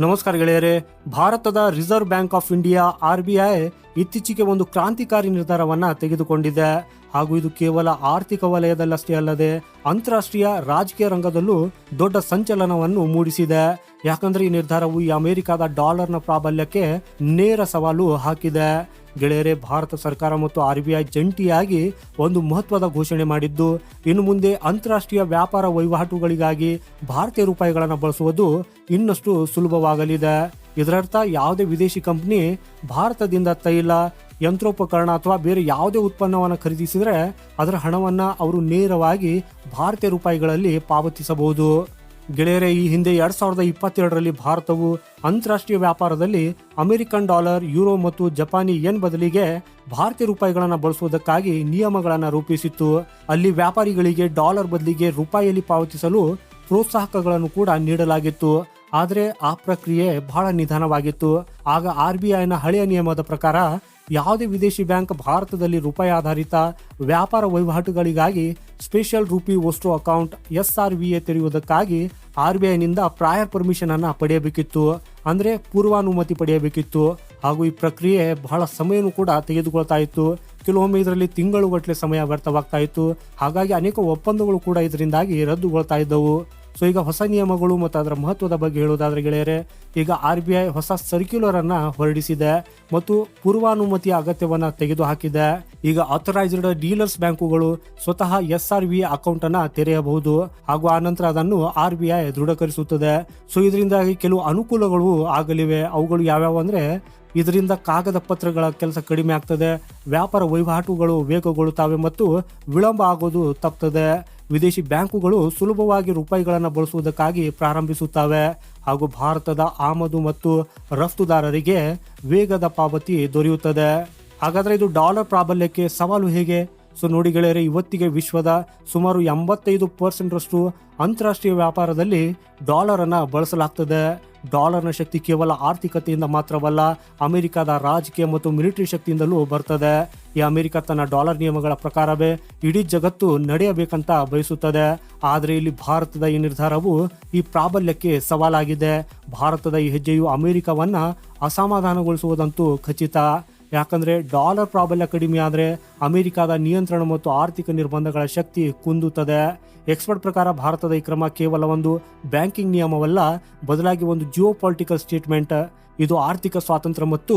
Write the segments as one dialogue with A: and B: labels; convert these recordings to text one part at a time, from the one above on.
A: ನಮಸ್ಕಾರ ಗೆಳೆಯರೇ, ಭಾರತದ reserve bank of India R B I ಇತ್ತೀಚೆಗೆ ಒಂದು ಕ್ರಾಂತಿಕಾರಿ ನಿರ್ಧಾರವನ್ನ ತೆಗೆದುಕೊಂಡಿದೆ. ಹಾಗೂ ಇದು ಕೇವಲ ಆರ್ಥಿಕ ವಲಯದಲ್ಲಷ್ಟೇ ಅಲ್ಲದೆ, ಅಂತಾರಾಷ್ಟ್ರೀಯ ರಾಜಕೀಯ ರಂಗದಲ್ಲೂ ದೊಡ್ಡ ಸಂಚಲನವನ್ನು ಮೂಡಿಸಿದೆ. ಯಾಕಂದ್ರೆ ಈ ನಿರ್ಧಾರವು ಈ ಅಮೆರಿಕದ ಡಾಲರ್ನ ಪ್ರಾಬಲ್ಯಕ್ಕೆ ನೇರ ಸವಾಲು ಹಾಕಿದೆ. ಗೆಳೆಯರೇ, ಭಾರತ ಸರ್ಕಾರ ಮತ್ತು ಆರ್ ಬಿ ಐ ಜಂಟಿಯಾಗಿ ಒಂದು ಮಹತ್ವದ ಘೋಷಣೆ ಮಾಡಿದ್ದು, ಇನ್ನು ಮುಂದೆ ಅಂತಾರಾಷ್ಟ್ರೀಯ ವ್ಯಾಪಾರ ವಹಿವಾಟುಗಳಿಗಾಗಿ ಭಾರತೀಯ ರೂಪಾಯಿಗಳನ್ನು ಬಳಸುವುದು ಇನ್ನಷ್ಟು ಸುಲಭವಾಗಲಿದೆ. ಇದರರ್ಥ, ಯಾವುದೇ ವಿದೇಶಿ ಕಂಪನಿ ಭಾರತದಿಂದ ತೈಲ, ಯಂತ್ರೋಪಕರಣ ಅಥವಾ ಬೇರೆ ಯಾವುದೇ ಉತ್ಪನ್ನವನ್ನು ಖರೀದಿಸಿದರೆ ಅದರ ಹಣವನ್ನು ಅವರು ನೇರವಾಗಿ ಭಾರತೀಯ ರೂಪಾಯಿಗಳಲ್ಲಿ ಪಾವತಿಸಬಹುದು. ಗೆಳೆಯರೇ, ಈ ಹಿಂದೆ ಎರಡ್ ಸಾವಿರದ ಇಪ್ಪತ್ತೆರಡರಲ್ಲಿ ಭಾರತವು ಅಂತಾರಾಷ್ಟ್ರೀಯ ವ್ಯಾಪಾರದಲ್ಲಿ ಅಮೆರಿಕನ್ ಡಾಲರ್, ಯುರೋ ಮತ್ತು ಜಪಾನಿ ಎನ್ ಬದಲಿಗೆ ಭಾರತೀಯ ರೂಪಾಯಿಗಳನ್ನು ಬಳಸುವುದಕ್ಕಾಗಿ ನಿಯಮಗಳನ್ನು ರೂಪಿಸಿತ್ತು. ಅಲ್ಲಿ ವ್ಯಾಪಾರಿಗಳಿಗೆ ಡಾಲರ್ ಬದಲಿಗೆ ರೂಪಾಯಿಯಲ್ಲಿ ಪಾವತಿಸಲು ಪ್ರೋತ್ಸಾಹಕಗಳನ್ನು ಕೂಡ ನೀಡಲಾಗಿತ್ತು. ಆದರೆ ಆ ಪ್ರಕ್ರಿಯೆ ಬಹಳ ನಿಧಾನವಾಗಿತ್ತು. ಆಗ ಆರ್ ಬಿ ಐನ ಹಳೆಯ ನಿಯಮದ ಪ್ರಕಾರ ಯಾವುದೇ ವಿದೇಶಿ ಬ್ಯಾಂಕ್ ಭಾರತದಲ್ಲಿ ರೂಪಾಯಿ ಆಧಾರಿತ ವ್ಯಾಪಾರ ವಹಿವಾಟುಗಳಿಗಾಗಿ special rupee vostro account S R V A ತೆರೆಯುವುದಕ್ಕಾಗಿ R B ಐನಿಂದ ಪ್ರಾಯರ್ ಪರ್ಮಿಷನ್ ಅನ್ನ ಪಡೆಯಬೇಕಿತ್ತು. ಅಂದರೆ ಪೂರ್ವಾನುಮತಿ ಪಡೆಯಬೇಕಿತ್ತು. ಹಾಗೂ ಈ ಪ್ರಕ್ರಿಯೆ ಬಹಳ ಸಮಯನೂ ಕೂಡ ತೆಗೆದುಕೊಳ್ತಾ ಇತ್ತು. ಕೆಲವೊಮ್ಮೆ ಇದರಲ್ಲಿ ತಿಂಗಳುಗಟ್ಟಲೆ ಸಮಯ ವ್ಯರ್ಥವಾಗ್ತಾ ಇತ್ತು. ಹಾಗಾಗಿ ಅನೇಕ ಒಪ್ಪಂದಗಳು ಕೂಡ ಇದರಿಂದಾಗಿ ರದ್ದುಗೊಳ್ತಾ ಇದ್ದವು. ಸೊ ಈಗ ಹೊಸ ನಿಯಮಗಳು ಮತ್ತು ಅದರ ಮಹತ್ವದ ಬಗ್ಗೆ ಹೇಳುವುದಾದ್ರೆ ಗೆಳೆಯರೆ, ಈಗ ಆರ್ ಬಿ ಐ ಹೊಸ ಸರ್ಕ್ಯುಲರ್ ಅನ್ನ ಹೊರಡಿಸಿದೆ ಮತ್ತು ಪೂರ್ವಾನುಮತಿಯ ಅಗತ್ಯವನ್ನ ತೆಗೆದುಹಾಕಿದೆ. ಈಗ ಆಥರೈಸ್ಡ್ ಡೀಲರ್ಸ್ ಬ್ಯಾಂಕುಗಳು ಸ್ವತಃ ಎಸ್ ಆರ್ ವಿ ಅಕೌಂಟ್ ಅನ್ನ ತೆರೆಯಬಹುದು ಹಾಗೂ ಆ ನಂತರ ಅದನ್ನು ಆರ್ ಬಿ ಐ ದೃಢೀಕರಿಸುತ್ತದೆ. ಸೊ ಇದರಿಂದಾಗಿ ಕೆಲವು ಅನುಕೂಲಗಳು ಆಗಲಿವೆ. ಅವುಗಳು ಯಾವ್ಯಾವ ಅಂದ್ರೆ, ಇದರಿಂದ ಕಾಗದ ಪತ್ರಗಳ ಕೆಲಸ ಕಡಿಮೆ ಆಗ್ತದೆ, ವ್ಯಾಪಾರ ವಹಿವಾಟುಗಳು ವೇಗಗೊಳ್ಳುತ್ತವೆ ಮತ್ತು ವಿಳಂಬ ಆಗೋದು ತಪ್ತದೆ. ವಿದೇಶಿ ಬ್ಯಾಂಕುಗಳು ಸುಲಭವಾಗಿ ರೂಪಾಯಿಗಳನ್ನು ಬಳಸುವುದಕ್ಕಾಗಿ ಪ್ರಾರಂಭಿಸುತ್ತವೆ. ಹಾಗೂ ಭಾರತದ ಆಮದು ಮತ್ತು ರಫ್ತುದಾರರಿಗೆ ವೇಗದ ಪಾವತಿ ದೊರೆಯುತ್ತದೆ. ಹಾಗಾದರೆ ಇದು ಡಾಲರ್ ಪ್ರಾಬಲ್ಯಕ್ಕೆ ಸವಾಲು ಹೇಗೆ? ಸೊ ನೋಡಿ ಗೆಳೆಯರೆ, ಇವತ್ತಿಗೆ ವಿಶ್ವದ ಸುಮಾರು ಎಂಬತ್ತೈದು ಪರ್ಸೆಂಟ್ ರಷ್ಟು ಅಂತಾರಾಷ್ಟ್ರೀಯ ವ್ಯಾಪಾರದಲ್ಲಿ ಡಾಲರನ್ನು ಬಳಸಲಾಗ್ತದೆ. ಡಾಲರ್ನ ಶಕ್ತಿ ಕೇವಲ ಆರ್ಥಿಕತೆಯಿಂದ ಮಾತ್ರವಲ್ಲ, ಅಮೆರಿಕದ ರಾಜಕೀಯ ಮತ್ತು ಮಿಲಿಟರಿ ಶಕ್ತಿಯಿಂದಲೂ ಬರ್ತದೆ. ಈ ಅಮೆರಿಕ ತನ್ನ ಡಾಲರ್ ನಿಯಮಗಳ ಪ್ರಕಾರವೇ ಇಡೀ ಜಗತ್ತು ನಡೆಯಬೇಕಂತ ಬಯಸುತ್ತದೆ. ಆದರೆ ಇಲ್ಲಿ ಭಾರತದ ಈ ನಿರ್ಧಾರವು ಈ ಪ್ರಾಬಲ್ಯಕ್ಕೆ ಸವಾಲಾಗಿದೆ. ಭಾರತದ ಈ ಹೆಜ್ಜೆಯು ಅಮೆರಿಕವನ್ನ ಅಸಮಾಧಾನಗೊಳಿಸುವುದಂತೂ ಖಚಿತ. ಯಾಕಂದ್ರೆ ಡಾಲರ್ ಪ್ರಾಬಲ್ಯ ಕಡಿಮೆ ಆದರೆ ಅಮೆರಿಕದ ನಿಯಂತ್ರಣ ಮತ್ತು ಆರ್ಥಿಕ ನಿರ್ಬಂಧಗಳ ಶಕ್ತಿ ಕುಂದುತ್ತದೆ. ಎಕ್ಸ್ಪರ್ಟ್ ಪ್ರಕಾರ ಭಾರತದ ಈ ಕ್ರಮ ಕೇವಲ ಒಂದು ಬ್ಯಾಂಕಿಂಗ್ ನಿಯಮವಲ್ಲ, ಬದಲಾಗಿ ಒಂದು ಜಿಯೋ ಪೊಲಿಟಿಕಲ್ ಸ್ಟೇಟ್ಮೆಂಟ್ ಇದು ಆರ್ಥಿಕ ಸ್ವಾತಂತ್ರ್ಯ ಮತ್ತು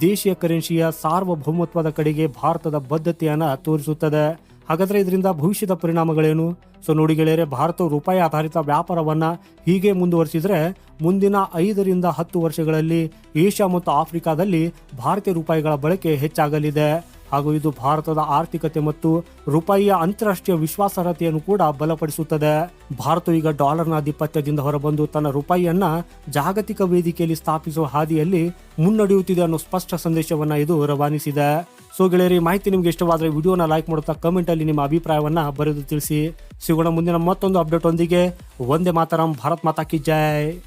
A: ದೇಶೀಯ ಕರೆನ್ಸಿಯ ಸಾರ್ವಭೌಮತ್ವದ ಕಡೆಗೆ ಭಾರತದ ಬದ್ಧತೆಯನ್ನು ತೋರಿಸುತ್ತದೆ. ಹಾಗಾದ್ರೆ ಇದರಿಂದ ಭವಿಷ್ಯದ ಪರಿಣಾಮಗಳೇನು? ಸೊ ನೋಡಿ ಗೆಳೆಯರೆ, ಭಾರತವು ರೂಪಾಯಿ ಆಧಾರಿತ ವ್ಯಾಪಾರವನ್ನ ಹೀಗೆ ಮುಂದುವರಿಸಿದರೆ ಮುಂದಿನ ಐದರಿಂದ ಹತ್ತು ವರ್ಷಗಳಲ್ಲಿ ಏಷ್ಯಾ ಮತ್ತು ಆಫ್ರಿಕಾದಲ್ಲಿ ಭಾರತೀಯ ರೂಪಾಯಿಗಳ ಬಳಕೆ ಹೆಚ್ಚಾಗಲಿದೆ. ಹಾಗೂ ಇದು ಭಾರತದ ಆರ್ಥಿಕತೆ ಮತ್ತು ರೂಪಾಯಿಯ ಅಂತಾರಾಷ್ಟ್ರೀಯ ವಿಶ್ವಾಸಾರ್ಹತೆಯನ್ನು ಕೂಡ ಬಲಪಡಿಸುತ್ತದೆ. ಭಾರತ ಈಗ ಡಾಲರ್ನ ಆಧಿಪತ್ಯದಿಂದ ಹೊರಬಂದು ತನ್ನ ರೂಪಾಯಿಯನ್ನ ಜಾಗತಿಕ ವೇದಿಕೆಯಲ್ಲಿ ಸ್ಥಾಪಿಸುವ ಹಾದಿಯಲ್ಲಿ ಮುನ್ನಡೆಯುತ್ತಿದೆ ಅನ್ನೋ ಸ್ಪಷ್ಟ ಸಂದೇಶವನ್ನ ಇದು ರವಾನಿಸಿದೆ. ಸೊ ಗೆಳೆಯರಿ ಮಾಹಿತಿ ನಿಮ್ಗೆ ಇಷ್ಟವಾದ್ರೆ ವಿಡಿಯೋನ ಲೈಕ್ ಮಾಡುತ್ತಾ ಕಮೆಂಟ್ ಅಲ್ಲಿ ನಿಮ್ಮ ಅಭಿಪ್ರಾಯವನ್ನ ಬರೆದು ತಿಳಿಸಿ. ಸಿಗೋಣ ಮುಂದಿನ ಮತ್ತೊಂದು ಅಪ್ಡೇಟ್ ಒಂದಿಗೆ ಒಂದೇ ಮಾತರಂ, ಭಾರತ್ ಮಾತಾ ಕಿ ಜೈ.